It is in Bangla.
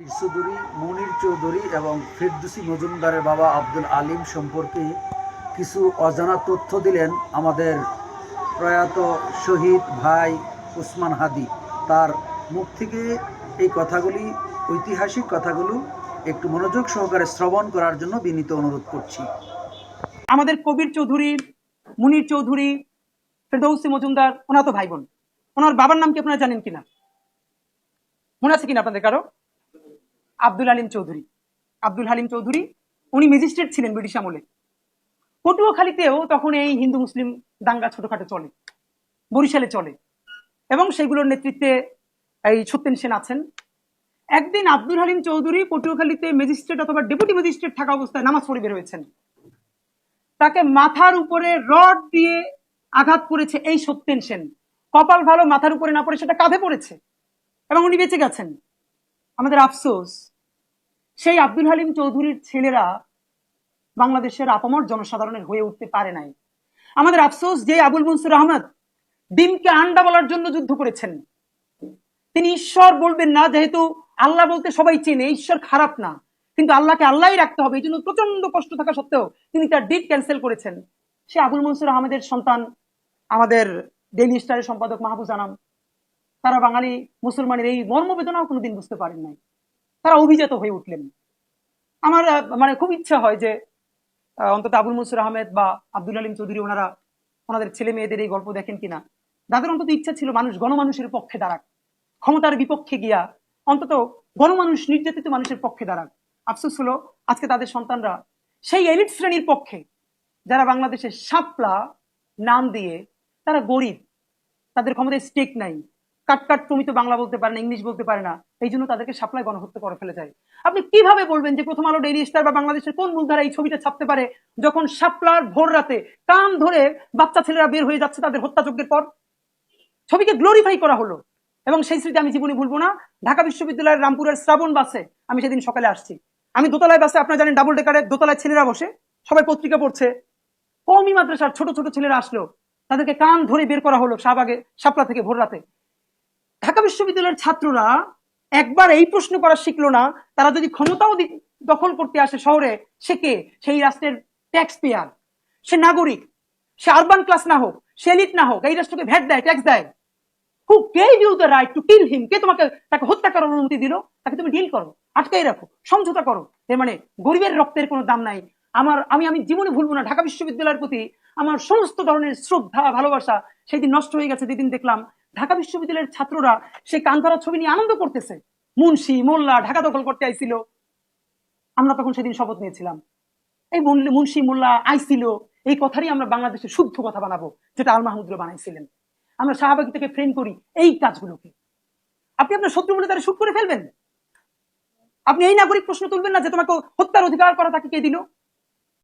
চৌধুরী মনির চৌধুরী এবং ফিরদুসি মজুমদারের বাবা আব্দুল আলিম সম্পর্কে কিছু অজানা তথ্য দিলেন আমাদের প্রয়াত শহীদ ভাই উসমান হাদি। তার মুখ থেকে এই কথাগুলি, ঐতিহাসিক কথাগুলো একটু মনোযোগ সহকারে শ্রবণ করার জন্য বিনীত অনুরোধ করছি। আমাদের কবির চৌধুরী, মুনির চৌধুরী, ফেরদৌসি মজুমদার, ওনার তো ভাই বোন। ওনার বাবার নাম কি আপনারা জানেন কিনা? মনে আছে কিনা আপনাদের কারও? আব্দুল আলিম চৌধুরী। আব্দুল হালিম চৌধুরী, উনি ম্যাজিস্ট্রেট ছিলেন ব্রিটিশ আমলে। পটুয়াখালীতেও তখন এই হিন্দু মুসলিম দাঙ্গা ছোটখাটো চলে, বরিশালে চলে এবং সেগুলোর নেতৃত্বে এই সত্যেন সেন আছেন। একদিন আব্দুল হালিম চৌধুরী পটুয়াখালীতে ম্যাজিস্ট্রেট অথবা ডেপুটি ম্যাজিস্ট্রেট থাকা অবস্থায় নামাজ পড়ে বের হয়েছেন তাকে মাথার উপরে রড দিয়ে আঘাত করেছে এই সত্যেন সেন। কপাল ভালো, মাথার উপরে না পড়ে সেটা কাঁধে পড়েছে এবং উনি বেঁচে গেছেন। আমাদের আফসোস, সেই আব্দুল হালিম চৌধুরীর ছেলেরা বাংলাদেশের আপামর জনসাধারণের হয়ে উঠতে পারে নাই। আমাদের আফসোস যে আবুল মনসুর আহমদ ডিমকে আন্ডা বলার জন্য যুদ্ধ করেছেন। তিনি ঈশ্বর বলবেন না, যেহেতু আল্লাহ বলতে সবাই চেনে, ঈশ্বর খারাপ না। কিন্তু আল্লাহকে আল্লাহই রাখতে হবে, এই জন্য প্রচণ্ড কষ্ট থাকা সত্ত্বেও তিনি তার ডিট ক্যান্সেল করেছেন। সে আবুল মনসুর আহমেদের সন্তান, আমাদের ডেইলি স্টারের সম্পাদক মাহবুজ আনাম। তারা বাঙালি মুসলমানের এই মর্মবেদনাও কোনোদিন বুঝতে পারেন নাই। তারা অভিজাত হয়ে উঠলেন। আমার মানে খুব ইচ্ছা হয় যে অন্তত আবুল মুসুর আহমেদ বা আব্দুল আলিম চৌধুরী ওনারা ওনাদের ছেলে মেয়েদের এই গল্প দেখেন কিনা। তাদের অন্তত ইচ্ছা ছিল মানুষ গণমানুষের পক্ষে দাঁড়াক। ক্ষমতার বিপক্ষে গিয়া অন্তত গণমানুষ নির্যাতিত মানুষের পক্ষে দাঁড়াক। আফসোস হলো আজকে তাদের সন্তানরা সেই এলিট শ্রেণির পক্ষে যারা বাংলাদেশের সাপলা নাম দিয়ে তারা গরিব, তাদের ক্ষমতায় স্টেক নাই। কাট কাট তো বাংলা বলতে পারে না, ইংলিশ বলতে পারে না, এই জন্য তাদেরকে সাপ্লাই গণহত্যা করে ফেলে যায়। আপনি কীভাবে বলবেন যে প্রথম আলো ডেইলি স্টার বা বাংলাদেশের কোন মূলধারা এই ছবিটা ছাপতে পারে, যখন সাপলার ভোর রাতে কান ধরে বাচ্চা ছেলেরা বের হয়ে যাচ্ছে তাদের হত্যাযজ্ঞের পর? ছবিকে গ্লোরিফাই করা হলো, এবং সেই স্মৃতি আমি জীবনে ভুলবো না। ঢাকা বিশ্ববিদ্যালয়ের রামপুরের শ্রাবণ বাসে আমি সেদিন সকালে আসছি। আমি দোতলায় বাসে, আপনারা জানেন ডাবল ডেকারে দোতলায় ছেলেরা বসে, সবাই পত্রিকা পড়ছে। কমই মাদ্রাসার ছোট ছোট ছেলেরা আসলো, তাদেরকে কান ধরে বের করা হলো শাহবাগে, শাপলা থেকে ভোর রাতে। ঢাকা বিশ্ববিদ্যালয়ের ছাত্ররা একবার এই প্রশ্ন করা শিখলো না, তারা যদি ক্ষমতাও দখল করতে আসে শহরে, সে কে? সেই রাষ্ট্রের ট্যাক্স পেয়ার সে নাগরিক। সে আরবান ক্লাস না হোক, সে এলিট না হোক, এই রাষ্ট্রকে ভ্যাট দেয় ট্যাক্স দেয়। Who gave you the right to kill him কে তোমাকে, তাকে হত্যা করার অনুমতি দিল? তাকে তুমি ডিল করো আটকাই রাখো, সমঝোতা করো। এর মানে গরিবের রক্তের কোনো দাম নাই। আমার, আমি আমি জীবনে ভুলবো না। ঢাকা বিশ্ববিদ্যালয়ের প্রতি আমার সমস্ত ধরনের শ্রদ্ধা, ভালোবাসা সেই দিন নষ্ট হয়ে গেছে, যেদিন দেখলাম ঢাকা বিশ্ববিদ্যালয়ের ছাত্ররা সেই কান্তারা ছবি নিয়ে আনন্দ করতেছে। মুন্সি, মোল্লা ঢাকা দখল করতে আইছিল। আমরা তখন সেদিন শপথ নিয়েছিলাম। এই মুন্সি, মোল্লা আইছিল। এই কথারই আমরা বাংলাদেশে শুদ্ধ কথা বানাবো, যেটা আল মাহমুদুর বানাইছিলেন। আমরা শাহবাগি থেকে ফ্রেম করি এই কাজগুলোকে। আপনি আপনার শত্রু বলে তারা শুট করে ফেলবেন? আপনি এই নাগরিক প্রশ্ন তুলবেন না যে তোমাকে হত্যার অধিকার করা তাকে কে দিল?